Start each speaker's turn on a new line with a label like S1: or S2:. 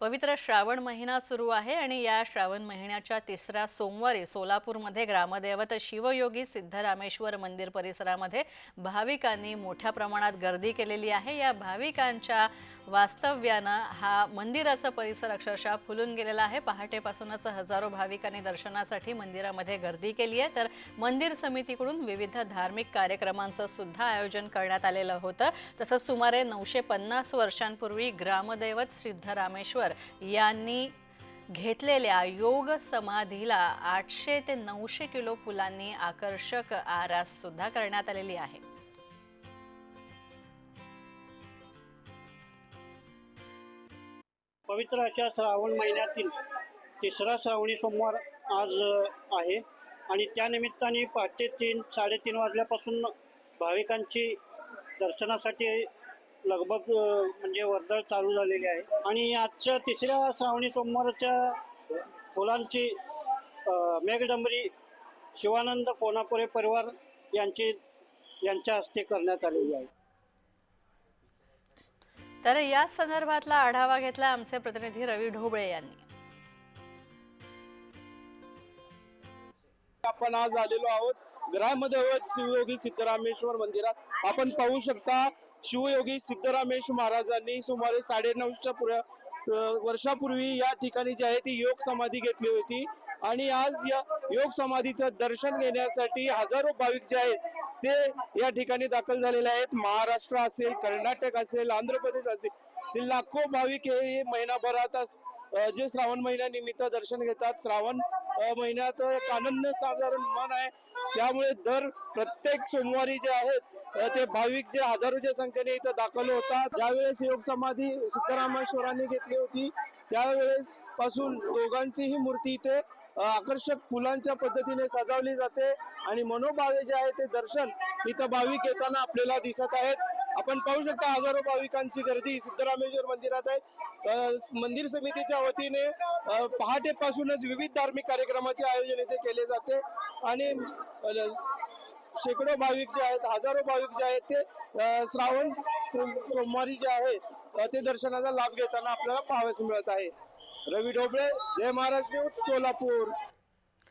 S1: पवित्र श्रावण महिना सुरू आहे आणि या श्रावण महिन्याच्या तिसऱ्या सोमवारी सोलापूरमध्ये ग्रामदैवत शिवयोगी सिद्धरामेश्वर मंदिर परिसरामध्ये भाविकांनी मोठ्या प्रमाणात गर्दी केलेली आहे. या भाविकांच्या वास्तव्यानं हा मंदिराचा परिसर अक्षरशः फुलून गेलेला आहे. पहाटेपासूनच हजारो भाविकांनी दर्शनासाठी मंदिरामध्ये गर्दी केली आहे. तर मंदिर समितीकडून विविध धार्मिक कार्यक्रमांचं सुद्धा आयोजन करण्यात आलेलं होतं. तसंच सुमारे नऊशे पन्नास वर्षांपूर्वी ग्रामदैवत सिद्धरामेश्वर यांनी घेतलेल्या योग समाधीला आठशे ते नऊशे किलो फुलांनी आकर्षक आरास सुद्धा करण्यात आलेली आहे.
S2: पवित्र अशा श्रावण महिन्यातील तिसरा श्रावणी सोमवार आज आहे. आणि त्यानिमित्ताने पहाटे तीन साडेतीन वाजल्यापासून भाविकांची दर्शनासाठी लगभग म्हणजे वर्दळ चालू झालेली आहे. आणि आजच्या तिसऱ्या श्रावणी सोमवारच्या फुलांची मेघडंबरी शिवानंद कोनापुरे परिवार यांची यांच्या हस्ते करण्यात आलेली आहे.
S1: तर या संदर्भातला आढावा घेतला आमचे प्रतिनिधी रवी ढोबळे यांनी.
S3: आपण आज आलेलो आहोत ग्रामदैवत शिवयोगी सिद्धरामेश्वर मंदिरात. आपण पाहू शकता शिवयोगी सिद्धरामेश्वर महाराजांनी सुमारे साडे नऊच्या पुढे वर्षापूर्वी या ठिकाणी जी आहे ती योग समाधी घेतली होती. आणि आज या योग समाधीचं दर्शन घेण्यासाठी हजारो भाविक जे आहेत ते या ठिकाणी दाखल झालेले आहेत. महाराष्ट्र असेल कर्नाटक असेल आंध्र प्रदेश असतील ते लाखो भाविक हे महिनाभरात जे श्रावण महिन्यानिमित्त दर्शन घेतात. श्रावण महिन्यात एक आनंद साधारण मन आहे. त्यामुळे दर प्रत्येक सोमवारी जे आहेत ते भाविक जे हजारोच्या संख्येने इथं दाखल होता ज्यावेळेस योग समाधी सिद्धरामेश्वरांनी घेतली होती त्यावेळेस पासून दोघांचीही मूर्ती इथे आकर्षक फुलांच्या पद्धतीने सजवली जाते आणि मनोभावे जे आहे ते दर्शन इथं भाविक येताना आपल्याला दिसत आहेत. आपण पाहू शकता हजारो भाविकांची गर्दी सिद्धरामेश्वर मंदिरात आहे. मंदिर समितीच्या वतीने पहाटेपासूनच विविध धार्मिक कार्यक्रमाचे आयोजन इथे केले जाते आणि शेकडो भाविक जे आहेत हजारो भाविक जे आहेत ते श्रावण सोमवारी जे आहे ते दर्शनाचा लाभ घेताना आपल्याला पाहावयास मिळत आहे. रवी ढोबळे जय महाराष्ट्र सोलापूर.